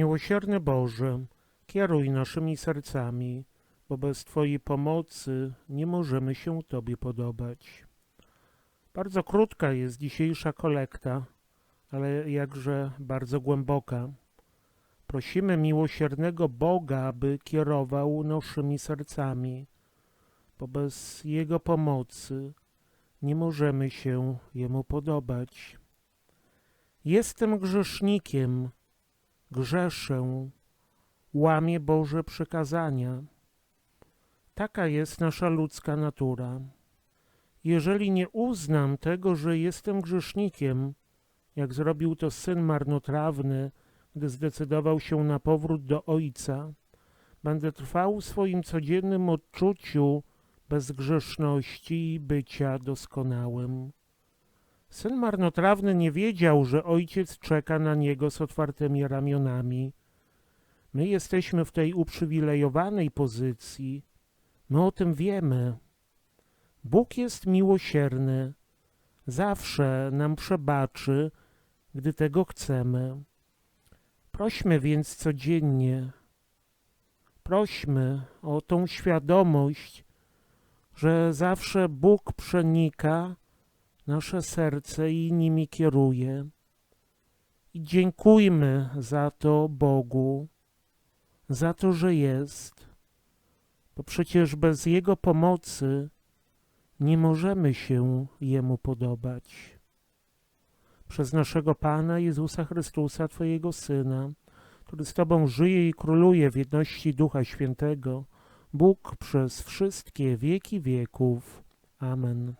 Miłosierny Boże, kieruj naszymi sercami, bo bez Twojej pomocy nie możemy się Tobie podobać. Bardzo krótka jest dzisiejsza kolekta, ale jakże bardzo głęboka. Prosimy miłosiernego Boga, aby kierował naszymi sercami, bo bez Jego pomocy nie możemy się Jemu podobać. Jestem grzesznikiem, grzeszę, łamię Boże przykazania. Taka jest nasza ludzka natura. Jeżeli nie uznam tego, że jestem grzesznikiem, jak zrobił to syn marnotrawny, gdy zdecydował się na powrót do ojca, będę trwał w swoim codziennym odczuciu bezgrzeszności i bycia doskonałym. Syn marnotrawny nie wiedział, że ojciec czeka na niego z otwartymi ramionami. My jesteśmy w tej uprzywilejowanej pozycji. My o tym wiemy. Bóg jest miłosierny. Zawsze nam przebaczy, gdy tego chcemy. Prośmy więc codziennie. Prośmy o tą świadomość, że zawsze Bóg przenika nasze serce i nimi kieruje. I dziękujmy za to Bogu, za to, że jest, bo przecież bez Jego pomocy nie możemy się Jemu podobać. Przez naszego Pana Jezusa Chrystusa, Twojego Syna, który z Tobą żyje i króluje w jedności Ducha Świętego, Bóg przez wszystkie wieki wieków. Amen.